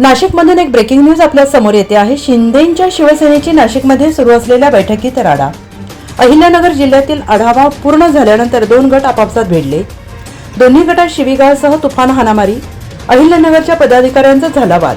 नाशिकमधून एक breaking news आपल्यासमोर येते आहे. शिंदेच्या शिवसेनेची नाशिकमध्ये सुरू असलेल्या बैठकीत राडा. अहिल्यानगर जिल्ह्यातील आढावा पूर्ण झाल्यानंतर दोन गट आपापसात भिडले. दोन्ही गटात शिवीगाळसह तुफान हाणामारी. अहिल्यानगरच्या पदाधिकाऱ्यांचा झाला वाद.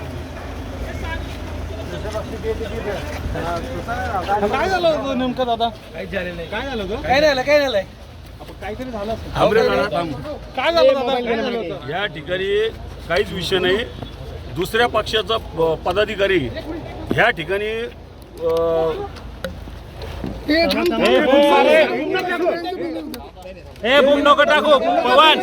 काय झालं होतं नेमकं दादा काय झालेलं काय झालं होतं काय नाही काय नाही काहीतरी झालं असेल. काय झालं दादा काय झालं होतं या ठिकाणी काहीच विषय नाही दुसऱ्या पक्षाचा प- पदाधिकारी ह्या ठिकाणी अ, ए बुक नको टाकू पवन.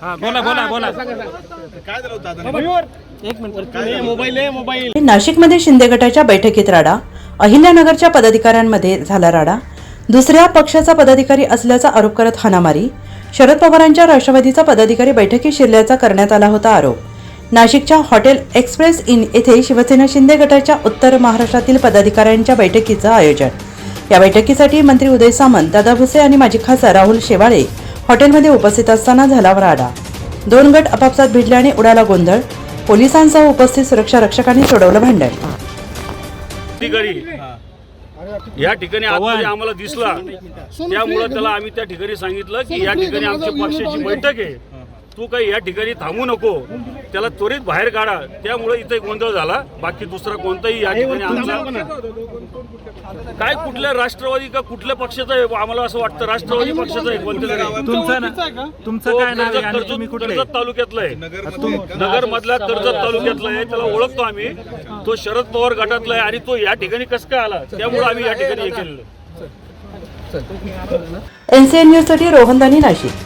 हा बोला बोला बोला. काय झालं होतं दादा एक मिनिट मोबाईल आहे मोबाईल. नाशिकमध्ये शिंदे गटाच्या बैठकीत राडा. अहिल्यानगरच्या पदाधिकाऱ्यांमध्ये झाला राडा. दुसऱ्या पक्षाचा पदाधिकारी असल्याचा आरोप करत हाणामारी. शरद पवारांच्या राष्ट्रवादीचा पदाधिकारी बैठकीत शिरल्याचा करण्यात आला होता आरोप. नाशिकच्या हॉटेल एक्सप्रेस इन येथे शिवसेना शिंदे गटाच्या उत्तर महाराष्ट्रातील पदाधिकाऱ्यांच्या बैठकीचं आयोजन. या बैठकीसाठी मंत्री उदय सामंत दादा भुसे आणि माजी खासदार राहुल शेवाळे हॉटेलमध्ये उपस्थित असताना झाला वराडा. दोन गट आपापसात भिडल्याने उडाला गोंधळ. पोलिसांसह उपस्थित सुरक्षा रक्षकांनी सोडवलं भांडण. या ठिकाणी आतमध्ये आम्हाला दिसला. त्यामुळे त्याला आम्ही त्या ठिकाणी सांगितलं की या ठिकाणी आमच्या पक्षाची बैठक आहे. तू काही या ठिकाणी थांबू नको. त्याला त्वरित बाहेर काढा. त्यामुळे इथे गोंधळ झाला. बाकी दुसरा कोणताही या ठिकाणी आमचा काय कुठल्या राष्ट्रवादी का कुठल्या पक्षाचा आहे? आम्हाला असं वाटतं राष्ट्रवादी पक्षाचा आहे कोणत्या तुमचं ना तुमचं काय नाव आहे? आणि तुम्ही कुठले? कर्जत तालुक्यातला आहे. नगर मधल्या कर्जत तालुक्यातला आहे. त्याला ओळखतो आम्ही. तो शरद पवार गटातला आहे आणि तो या ठिकाणी कसं काय आला? त्यामुळे आम्ही या ठिकाणी हे केलेलं एनसीएन न्यूजसाठी रोहन दानी नाशिक.